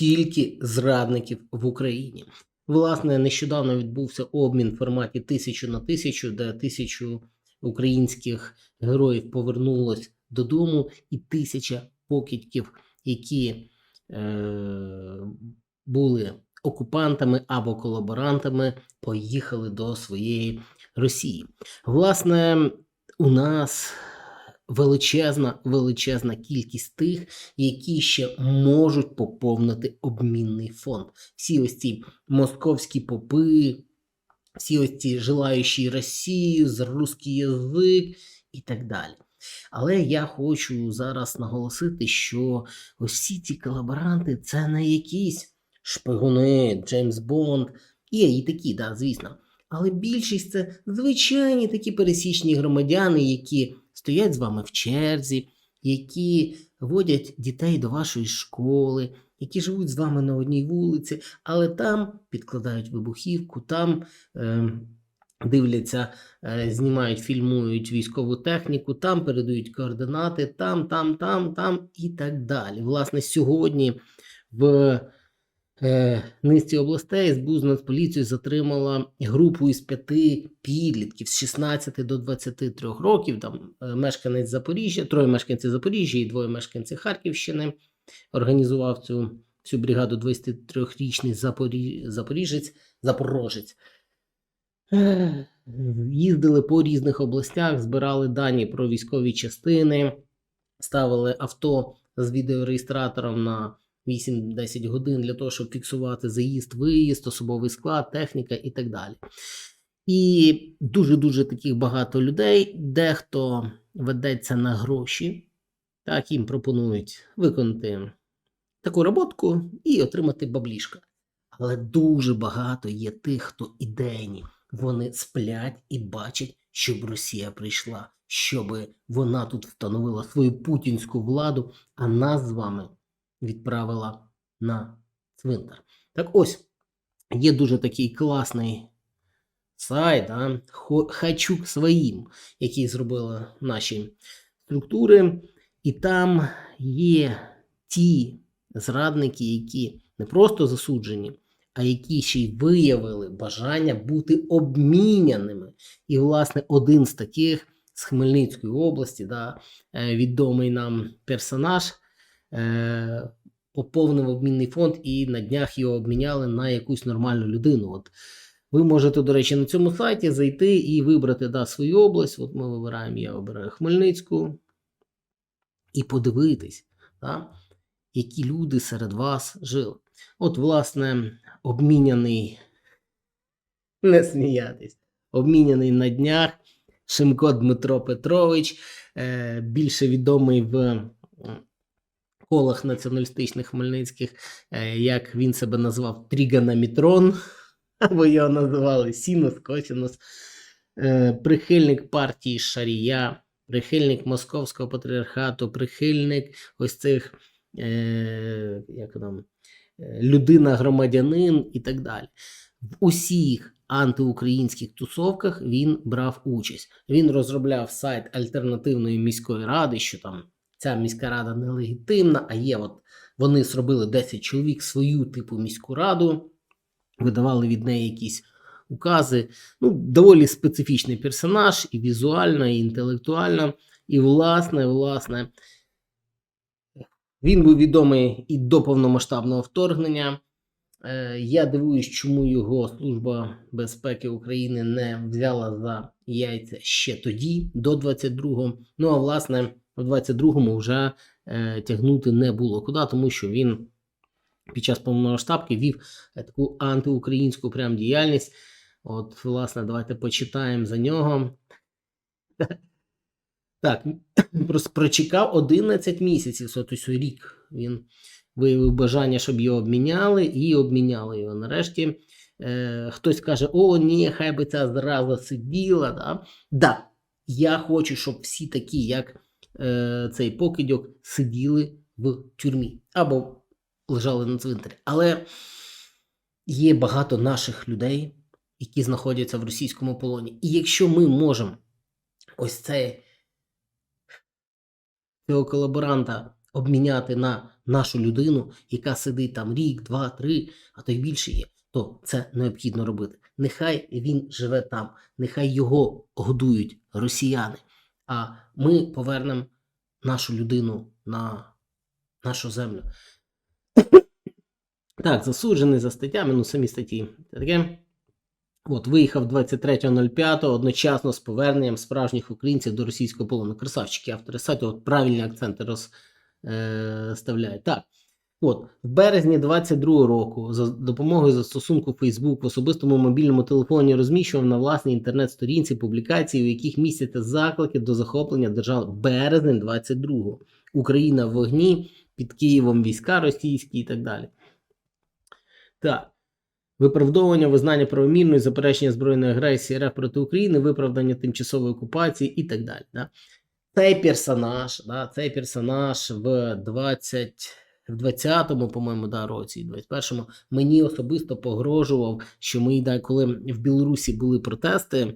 скільки зрадників в Україні. Власне, нещодавно відбувся обмін в форматі тисячу на тисячу, де тисячу українських героїв повернулось додому, і тисяча покидьків, які е, були окупантами або колаборантами, поїхали до своєї Росії. Власне, у нас величезна, величезна кількість тих, які ще можуть поповнити обмінний фонд. Всі ось ці московські попи, всі ось ці желаючі Росію, за русський язик і так далі. Але я хочу зараз наголосити, що ось всі ці колаборанти це не якісь шпигуни, Джеймс Бонд, є і такі, да, звісно. Але більшість це звичайні такі пересічні громадяни, які стоять з вами в черзі, які водять дітей до вашої школи, які живуть з вами на одній вулиці, але там підкладають вибухівку, там е, дивляться, е, знімають, фільмують військову техніку, там передають координати, там, там, там, там і так далі. Власне, сьогодні в низці областей СБУ з Нацполіцією затримала групу із п'яти підлітків з 16 до 23 років. Там е, мешканець Запоріжжя, троє мешканців Запоріжжя і двоє мешканців Харківщини. Організував цю, цю бригаду 23-річний Запорі... Запоріжець, Запорожець. Їздили по різних областях, збирали дані про військові частини, ставили авто з відеореєстратором на 8-10 годин для того, щоб фіксувати заїзд, виїзд, особовий склад, техніка і так далі. І дуже-дуже таких багато людей, дехто ведеться на гроші, так їм пропонують виконати таку роботку і отримати баблішка. Але дуже багато є тих, хто ідейні. Вони сплять і бачать, щоб Росія прийшла, щоб вона тут встановила свою путінську владу, а нас з вами відправила на цвинтар. Так ось, є дуже такий класний сайт, да, «Хо- Хочу своїм, який зробили наші структури, і там є ті зрадники, які не просто засуджені, а які ще й виявили бажання бути обміняними. І, власне, один з таких з Хмельницької області, да, е, відомий нам персонаж, поповнив обмінний фонд і на днях його обміняли на якусь нормальну людину. От ви можете, до речі, на цьому сайті зайти і вибрати да, свою область. От ми вибираємо, я обираю Хмельницьку, і подивитись, да, які люди серед вас жили. От, власне, обміняний, не сміятись, обміняний на днях Шимко Дмитро Петрович, е, більше відомий в колах націоналістичних хмельницьких, е, як він себе назвав Тріганамітрон, або його називали Сінус, Косінус, е, прихильник партії Шарія, прихильник Московського патріархату, прихильник ось цих е, як там, людина-громадянин і так далі. В усіх антиукраїнських тусовках він брав участь. Він розробляв сайт альтернативної міської ради, що там ця міська рада нелегітимна, а є от вони зробили 10 чоловік свою типу міську раду, видавали від неї якісь укази. Ну, доволі специфічний персонаж, і візуально, і інтелектуально. І, власне, власне, він був відомий і до повномасштабного вторгнення. Е, Я дивуюсь, чому його Служба безпеки України не взяла за яйця ще тоді, до 22-го. Ну а власне, в 22-му вже е, тягнути не було куди, тому що він під час повномасштабки вів е, таку антиукраїнську прям діяльність. От, власне, давайте почитаємо за нього. Так, прочекав 11 місяців, ось рік. Він виявив бажання, щоб його обміняли, і обміняли його. Нарешті е, хтось каже: О, ні, хай би ця зраза сиділа. Да? да, я хочу, щоб всі такі, як е, цей покидьок, сиділи в тюрмі або лежали на цвинтарі. Але є багато наших людей, які знаходяться в російському полоні. І якщо ми можемо ось цей цього колаборанта обміняти на нашу людину, яка сидить там рік, два, три, а то й більше є, то це необхідно робити. Нехай він живе там, нехай його годують росіяни, а ми повернемо нашу людину на нашу землю. Так, засуджений за статтями, ну самі статті. Таке. От, виїхав 23.05 одночасно з поверненням справжніх українців до російського полону. Красавчики, автори сайту, от правильні акценти розставляють. Так. От, в березні 22 року за допомогою застосунку Facebook в особистому мобільному телефоні розміщував на власній інтернет-сторінці публікації, у яких містяться заклики до захоплення держави. Березень 22 Україна в вогні, під Києвом війська російські і так далі. Так. Виправдовування визнання правомірної заперечення збройної агресії РФ проти України, виправдання тимчасової окупації і так далі. Да? Цей персонаж, да, цей персонаж в 20, в 20-му, по-моєму, да, році, 21-му, мені особисто погрожував, що ми, да, коли в Білорусі були протести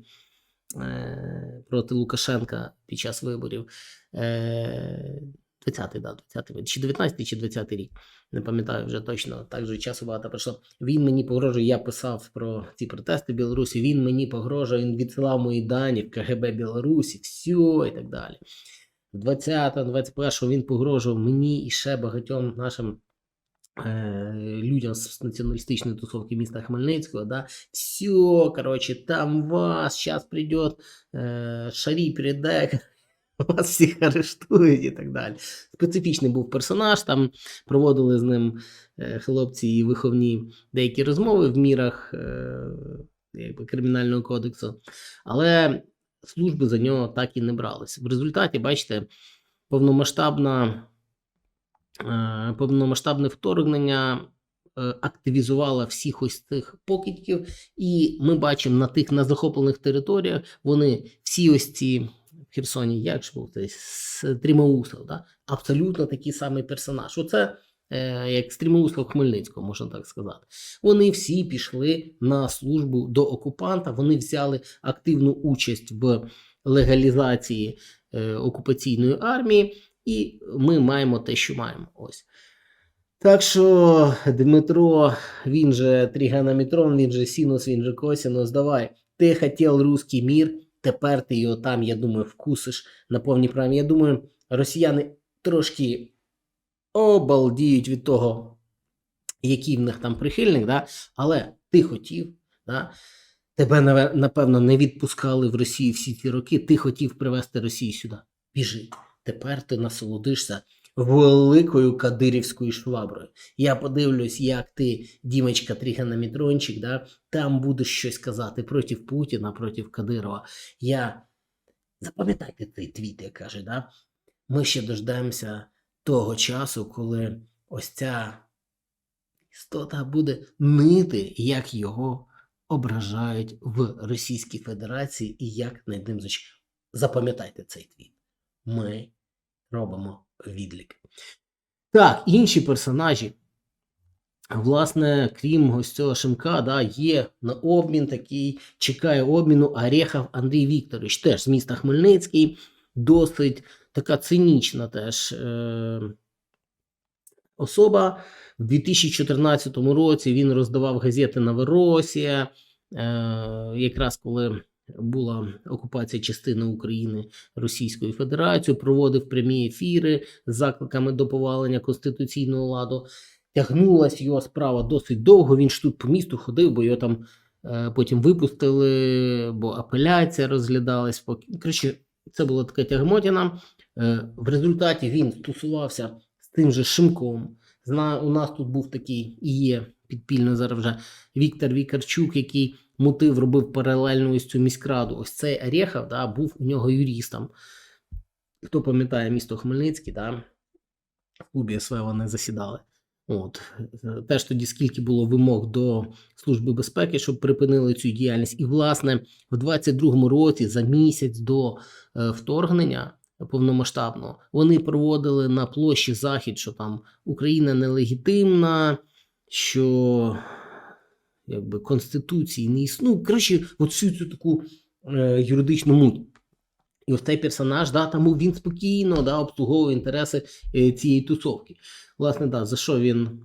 е, проти Лукашенка під час виборів. Е, 20-й, да, 20-й, чи 19-й, чи 20-й рік. Не пам'ятаю вже точно, так же часу багато пройшло. Він мені погрожує, я писав про ці протести в Білорусі, він мені погрожує, він відсилав мої дані в КГБ Білорусі, все і так далі. В 20-му, 21-му він погрожував мені і ще багатьом нашим е, людям з націоналістичної тусовки міста Хмельницького, да, все, короче, там вас, сейчас придет е, Шарі прийде, вас всіх арештують і так далі. Специфічний був персонаж, там проводили з ним е, хлопці і виховні деякі розмови в мірах е, якби, кримінального кодексу, але служби за нього так і не брались. В результаті, бачите, повномасштабна, е, повномасштабне вторгнення. е, Активізувала всіх ось цих покидьків, і ми бачимо на тих на захоплених територіях вони всі ось ці в Херсоні, як ж був цей Стрімоусов, да? абсолютно такий самий персонаж. Оце е, як Стрімоусов Хмельницького, можна так сказати. Вони всі пішли на службу до окупанта, вони взяли активну участь в легалізації е, окупаційної армії, і ми маємо те, що маємо. Ось. Так що Дмитро, він же Тригонометрон, він же Синус, він же Косинус, давай. Ти хотів русский мір, тепер ти його там, я думаю, вкусиш на повній праві. Я думаю, росіяни трошки обалдіють від того, який в них там прихильник, да? але ти хотів, да? тебе, напевно, не відпускали в Росію всі ці роки, ти хотів привезти Росію сюди. Біжи. Тепер ти насолодишся великою кадирівською шваброю. Я подивлюсь, як ти, Дімочка Тригонометрончик, да, там будеш щось казати проти Путіна, проти Кадирова. Я запам'ятайте цей твіт, як каже, да? ми ще дождемося того часу, коли ось ця істота буде нити, як його ображають в Російській Федерації і як над ним зач... Запам'ятайте цей твіт. Ми робимо відлік. Так, інші персонажі. Власне, крім ось цього Шимка, да, є на обмін такий, чекає обміну Орехов Андрій Вікторович, теж з міста Хмельницький, досить така цинічна теж е, особа. В 2014 році він роздавав газети Новоросія, е, якраз коли була окупація частини України Російською Федерацією, проводив прямі ефіри з закликами до повалення конституційного ладу. Тягнулась його справа досить довго. Він ж тут по місту ходив, бо його там е, потім випустили, бо апеляція розглядалась. Коротше, це була така тягмотіна. Е, в результаті він стосувався з тим же Шимком. У нас тут був такий і є підпільно зараз вже Віктор Вікарчук, який мотив робив паралельно ось цю міськраду. Ось цей Орехов да, був у нього юристом. Хто пам'ятає місто Хмельницький, да, в клубі СВ вони засідали. От. Теж тоді скільки було вимог до Служби безпеки, щоб припинили цю діяльність. І, власне, в 22-му році, за місяць до е, вторгнення повномасштабного, вони проводили на площі Захід, що там Україна нелегітимна, що якби конституції не існує. Ну, коротше, от всю цю таку е, юридичну муть. І ось цей персонаж, да, тому він спокійно да, обслуговує інтереси е, цієї тусовки. Власне, да, за що він,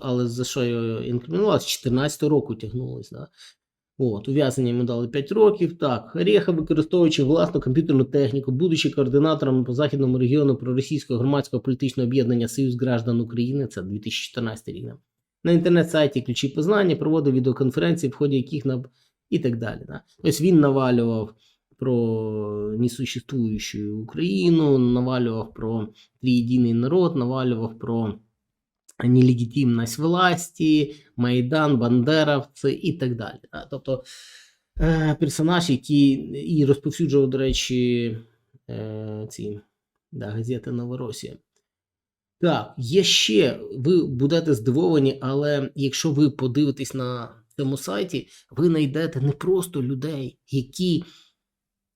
але за що його інкримінували? З 14 року тягнулось. Да. От, ув'язнення йому дали 5 років. Так, Реха, використовуючи власну комп'ютерну техніку, будучи координатором по західному регіону проросійського громадського політичного об'єднання Союз граждан України, це 2014 рік. На інтернет-сайті ключі познання проводив відеоконференції, в ході яких на і так далі. Да. Тобто він навалював про несуществующую Україну, навалював про триєдиний народ, навалював про нелегітимність власті, Майдан, Бандеровці і так далі. Тобто е, персонаж, який і розповсюджував, до речі, е, ці да, газети Новоросія. Так, є ще, ви будете здивовані, але якщо ви подивитесь на цьому сайті, ви знайдете не просто людей, які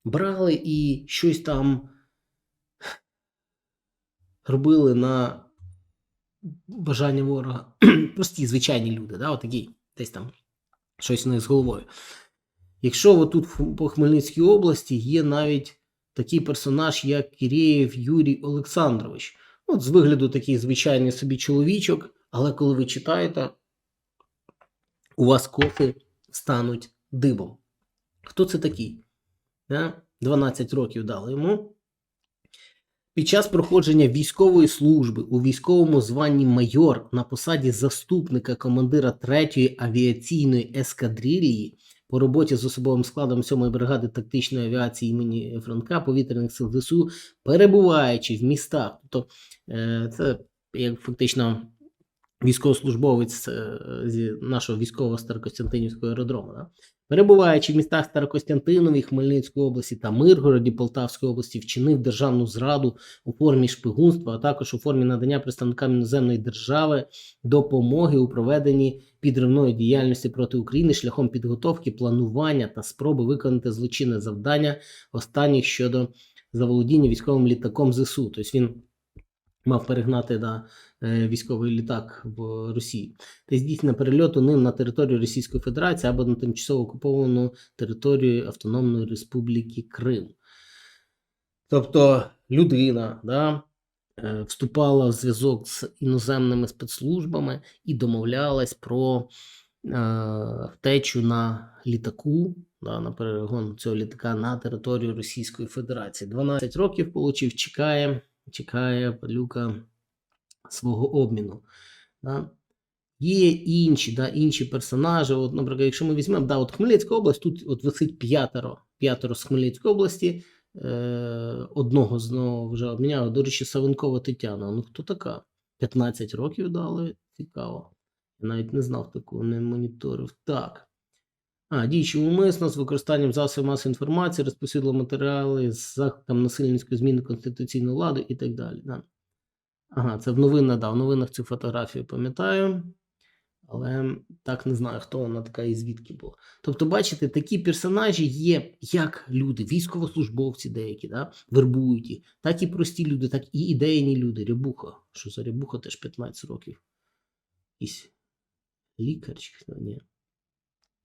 брали і щось там робили на бажання ворога. Прості, звичайні люди, да, отакі, десь там щось у них з головою. Якщо отут по Хмельницькій області є навіть такий персонаж, як Кірєєв Юрій Олександрович. От з вигляду такий звичайний собі чоловічок, але коли ви читаєте, у вас коси стануть дибом. Хто це такий? 12 років дали йому. Під час проходження військової служби у військовому званні майор на посаді заступника командира 3-ї авіаційної ескадрилії по роботі з особовим складом 7-ї бригади тактичної авіації імені Франка повітряних сил ЗСУ, перебуваючи в містах. Тобто е, це як фактично військовослужбовець е, зі нашого військового Старокостянтинівського аеродрому. Перебуваючи в містах Старокостянтинові, Хмельницької області та Миргороді Полтавської області, вчинив державну зраду у формі шпигунства, а також у формі надання представникам іноземної держави допомоги у проведенні підривної діяльності проти України шляхом підготовки, планування та спроби виконати злочинне завдання останніх щодо заволодіння військовим літаком ЗСУ. Тобто він мав перегнати да, е, військовий літак в Росії та здійснення перельоту ним на територію Російської Федерації або на тимчасово окуповану територію Автономної Республіки Крим. Тобто людина да, е, вступала в зв'язок з іноземними спецслужбами і домовлялась про е, втечу на літаку, да, на перегон цього літака на територію Російської Федерації. 12 років получив, чекає, чекає падлюка свого обміну. Да. Є інші, да, інші персонажі. От, наприклад, якщо ми візьмемо, да, от Хмельницька область, тут от висить п'ятеро, п'ятеро з Хмельницької області, е, одного знову вже обміняли. До речі, Савенкова Тетяна. Ну хто така? 15 років дали. Цікаво. Я навіть не знав такого, не моніторив. Так. А, діючи умисно з використанням засобів масової інформації, розповсюдили матеріали з закликом насильницької зміни конституційної влади і так далі. Да. Ага, це в новинах, да, в новинах цю фотографію пам'ятаю. Але так не знаю, хто вона така і звідки була. Тобто, бачите, такі персонажі є як люди, військовослужбовці деякі, да, вербують їх, так і прості люди, так і ідейні люди. Рябуха. Що за Рябуха теж 15 років. Якийсь лікар чи хто ні.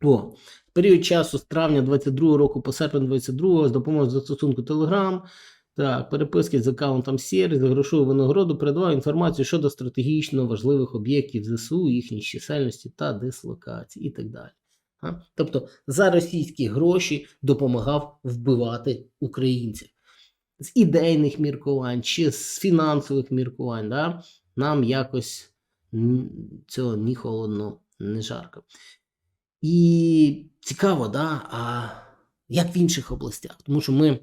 О, період часу з травня 22 року по серпень 22 з допомогою застосунку Telegram, так, переписки з аккаунтом Сєрі за грошову винагороду передавав інформацію щодо стратегічно важливих об'єктів ЗСУ, їхній чисельності та дислокації і так далі. А? Тобто за російські гроші допомагав вбивати українців. З ідейних міркувань чи з фінансових міркувань, да? нам якось цього ні холодно, ні жарко. І цікаво, да? а як в інших областях? Тому що ми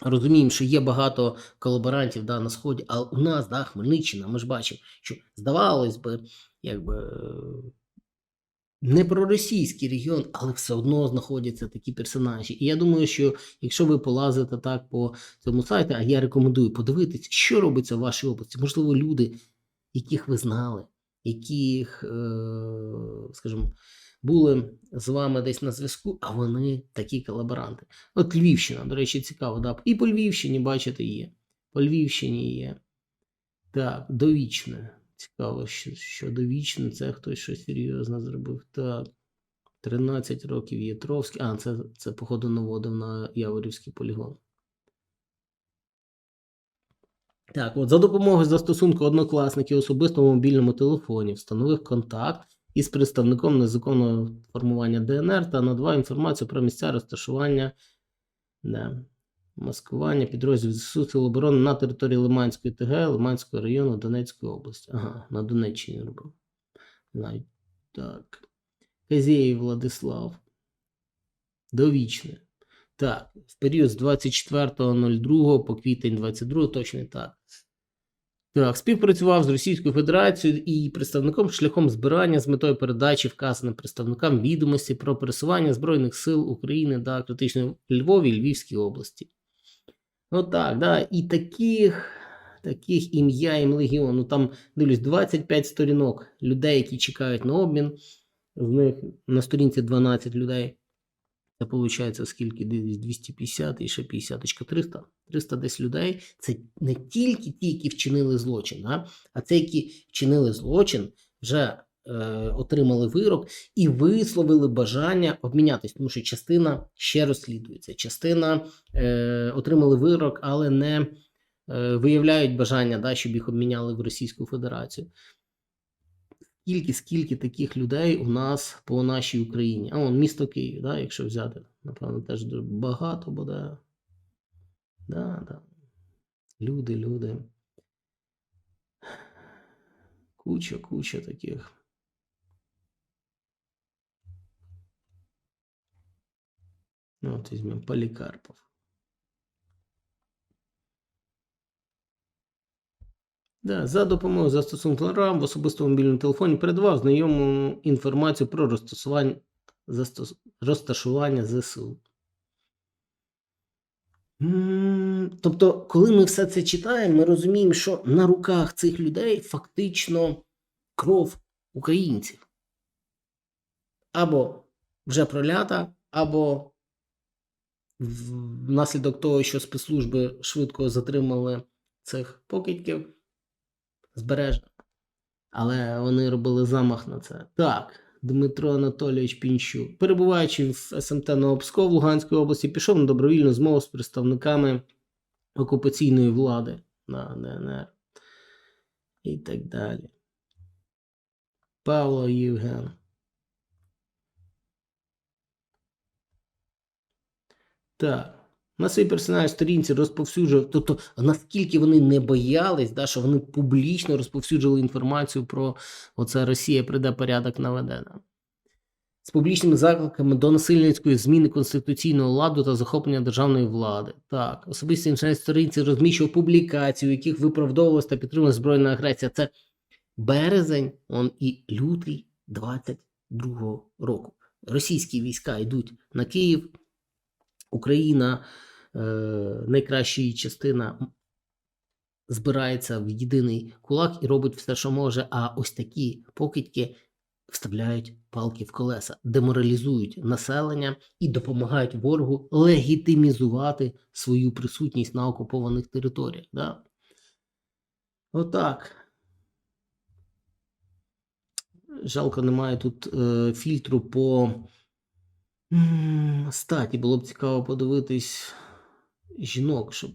розуміємо, що є багато колаборантів да, на Сході, а у нас, да, Хмельниччина, ми ж бачимо, що здавалось би, якби не проросійський регіон, але все одно знаходяться такі персонажі. І я думаю, що якщо ви полазите так по цьому сайті, а я рекомендую подивитись, що робиться в вашій області. Можливо, люди, яких ви знали, яких, е, скажімо, були з вами десь на зв'язку, а вони такі колаборанти. От Львівщина, до речі, цікаво, да? і по Львівщині, бачите, є. По Львівщині є. Так, довічне. Цікаво, що, що довічне, це хтось щось серйозне зробив. Так. 13 років Єтровський. А, це, це походу наводив на Яворівський полігон. Так, от за допомогою застосунку однокласників особистому мобільному телефоні встановив контакт із представником незаконного формування ДНР та надавав інформацію про місця розташування да, маскування підрозділів ЗСУ Сил оборони на території Лиманської ТГ, Лиманського району Донецької області. Ага, на Донеччині робив. Так. Казєєв Владислав. Довічне. Так, в період з 24.02 по квітень 22 точно так. Так, співпрацював з Російською Федерацією і представником шляхом збирання з метою передачі вказаним представникам відомості про пересування Збройних сил України да, критично в Львові і Львівській області. Отак, да. І таких, таких ім'я їм легіон. Ну там дивлюсь, 25 сторінок людей, які чекають на обмін. З них на сторінці 12 людей. Це виходить, скільки десь 250 і ще 50, точка 300. 300 десь людей. Це не тільки ті, які вчинили злочин, а, а це які вчинили злочин, вже е, отримали вирок і висловили бажання обмінятись, тому що частина ще розслідується. Частина е, отримали вирок, але не е, виявляють бажання, да, щоб їх обміняли в Російську Федерацію. Скільки, скільки таких людей у нас по нашій Україні? А вон місто Київ, да, якщо взяти, напевно, теж багато буде. Да, да. Люди, люди. Куча, куча таких. Ну, от візьмемо Полікарпов. Да, за допомогою застосунку RAM в особистому мобільному телефоні передавав знайому інформацію про розташування, застос, розташування ЗСУ. Тобто, коли ми все це читаємо, ми розуміємо, що на руках цих людей фактично кров українців. Або вже пролята, або внаслідок того, що спецслужби швидко затримали цих покидьків, збережено. Але вони робили замах на це. Так, Дмитро Анатолійович Пінчук, перебуваючи в СМТ Новопсков Луганської області, пішов на добровільну змову з представниками окупаційної влади на ДНР і так далі. Павло Євген. Так. На своїй персональній сторінці розповсюджував, тобто наскільки вони не боялись, да, що вони публічно розповсюджували інформацію про оце Росія прийде порядок наведена. З публічними закликами до насильницької зміни конституційного ладу та захоплення державної влади. Так, особисті інтернет сторінці розміщував публікації, у яких виправдовувалась та підтримувалась збройна агресія. Це березень он і лютий 22 року. Російські війська йдуть на Київ. Україна, найкраща її частина, збирається в єдиний кулак і робить все, що може. А ось такі покидьки вставляють палки в колеса, деморалізують населення і допомагають ворогу легітимізувати свою присутність на окупованих територіях. Да? Отак. Жалко, немає тут е, фільтру по статі. Було б цікаво подивитись жінок, щоб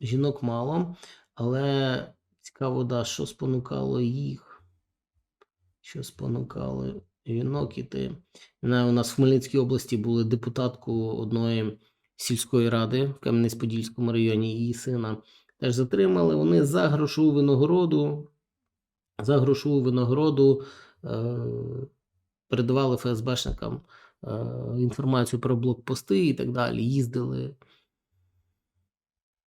жінок мало, але цікаво, да, що спонукало їх, що спонукало жінок іти. Знаю, у нас в Хмельницькій області були депутатку одної сільської ради в Кам'янець-Подільському районі, її сина теж затримали. Вони за грошову винагороду, за грошову винагороду е, передавали ФСБшникам інформацію про блокпости і так далі. Їздили.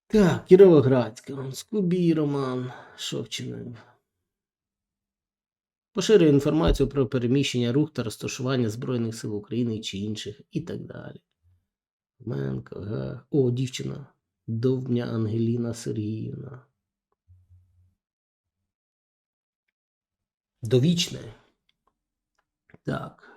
Так, Кіровоградська, Скубій Роман, що. Поширює інформацію про переміщення рух та розташування Збройних сил України чи інших і так далі. Менко, га. О, дівчина. Довбня Ангеліна Сергіївна. Довічне. Так.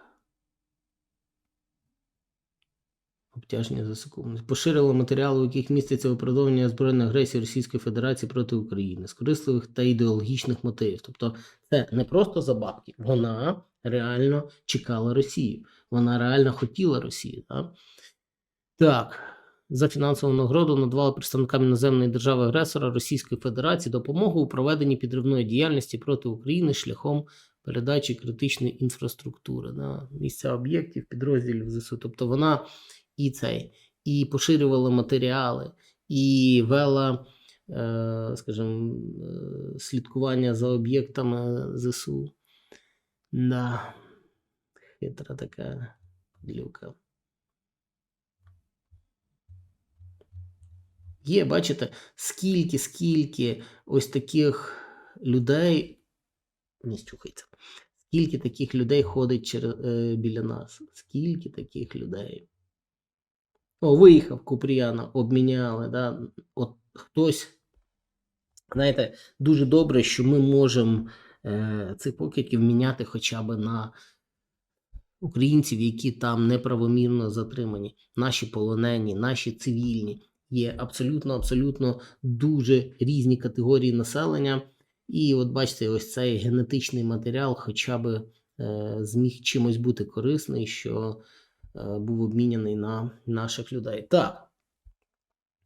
Обтяження за секунду. Поширила матеріали, у яких міститься виправдовування збройної агресії Російської Федерації проти України з корисливих та ідеологічних мотивів. Тобто, це не просто за бабки. Вона реально чекала Росію. Вона реально хотіла Росію. Так, так. за фінансову нагороду надавали представникам іноземної держави-агресора Російської Федерації допомогу у проведенні підривної діяльності проти України шляхом передачі критичної інфраструктури на місця об'єктів, підрозділів ЗСУ. Тобто вона і цей, і поширювала матеріали, і вела, е, скажімо, е, слідкування за об'єктами ЗСУ. Да. Хитра така люка. Є, бачите, скільки, скільки ось таких людей. Не стюхається. Скільки таких людей ходить е, біля нас? Скільки таких людей? Виїхав Купріяна, обміняли. Да? От хтось, знаєте, дуже добре, що ми можемо е, цих покидьків міняти хоча б на українців, які там неправомірно затримані, наші полонені, наші цивільні. Є абсолютно, абсолютно дуже різні категорії населення. І от бачите, ось цей генетичний матеріал хоча б е, зміг чимось бути корисний, що був обміняний на наших людей. Так.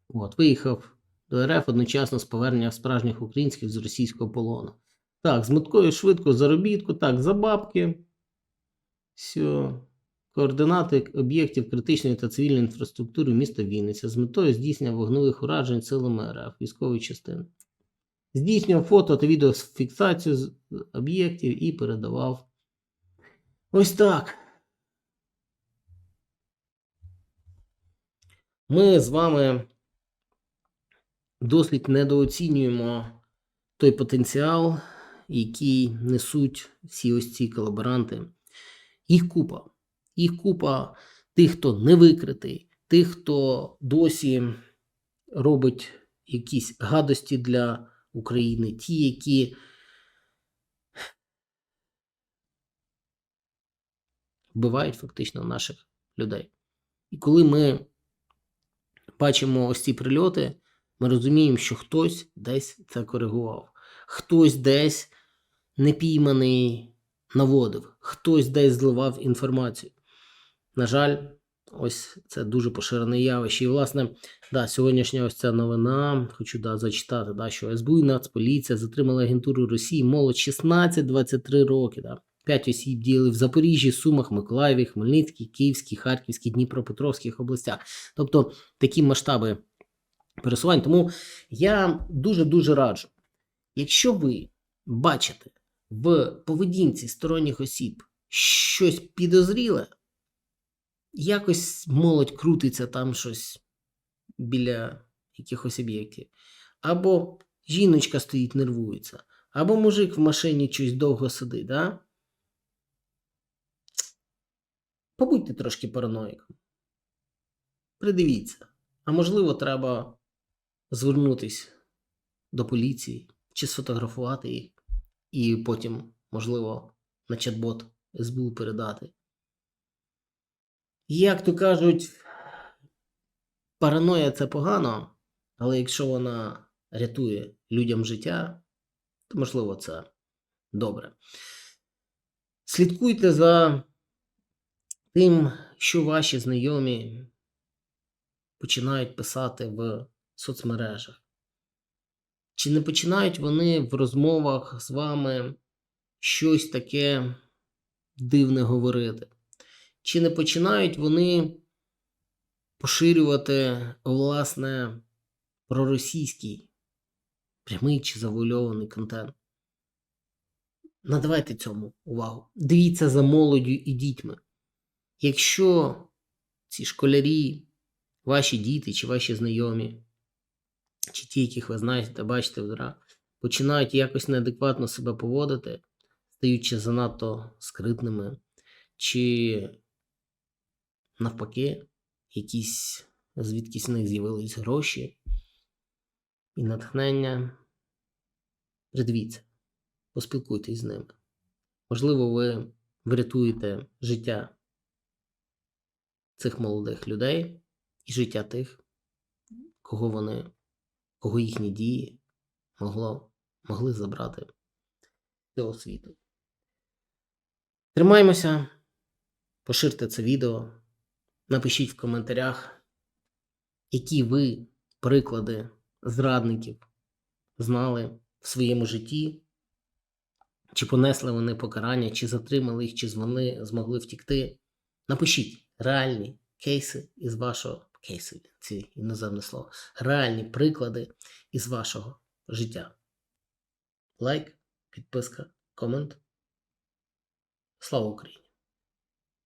От, виїхав до РФ одночасно з поверненням справжніх українських з російського полону. Так, з меткою швидко заробітку, так, за бабки. Все. Координати об'єктів критичної та цивільної інфраструктури міста Вінниця з метою здійснення вогневих уражень силами РФ військової частини. Здійснював фото та відеофіксацію з об'єктів і передавав. Ось так. Ми з вами досить недооцінюємо той потенціал, який несуть всі ось ці колаборанти. Їх купа. Їх купа тих, хто не викритий, тих, хто досі робить якісь гадості для України, ті, які вбивають фактично наших людей. І коли ми бачимо ось ці прильоти, ми розуміємо, що хтось десь це коригував, хтось десь непійманий наводив, хтось десь зливав інформацію. На жаль, ось це дуже поширене явище. І, власне, да, сьогоднішня ось ця новина, хочу да, зачитати, да, що СБУ і Нацполіція затримали агентуру Росії молодь 16-23 роки. Да. П'ять осіб діяли в Запоріжжі, Сумах, Миколаєві, Хмельницькій, Київській, Харківській, Дніпропетровських областях. Тобто такі масштаби пересувань. Тому я дуже-дуже раджу, якщо ви бачите в поведінці сторонніх осіб щось підозріле, якось молодь крутиться там щось біля якихось об'єктів. Або жіночка стоїть, нервується, або мужик в машині щось довго сидить, да? Побудьте трошки параноїком. Придивіться. А можливо, треба звернутися до поліції чи сфотографувати їх, і потім, можливо, на чат-бот СБУ передати. Як то кажуть, параноя це погано, але якщо вона рятує людям життя, то можливо це добре. Слідкуйте за тим, що ваші знайомі починають писати в соцмережах. Чи не починають вони в розмовах з вами щось таке дивне говорити? Чи не починають вони поширювати, власне, проросійський прямий чи завуальований контент? Надавайте цьому увагу. Дивіться за молоддю і дітьми. Якщо ці школярі, ваші діти чи ваші знайомі, чи ті, яких ви знаєте, бачите вдра, починають якось неадекватно себе поводити, стаючи занадто скритними, чи навпаки, якісь звідкись в них з'явились гроші і натхнення. Придивіться, поспілкуйтесь з ними. Можливо, ви врятуєте життя цих молодих людей і життя тих, кого вони, кого їхні дії могло, могли забрати цього світу. Тримаймося, поширте це відео. Напишіть в коментарях, які ви приклади зрадників знали в своєму житті, чи понесли вони покарання, чи затримали їх, чи вони змогли втікти. Напишіть реальні кейси із вашого кейси, ці іноземне слово, реальні приклади із вашого життя. Лайк, підписка, комент. Слава Україні!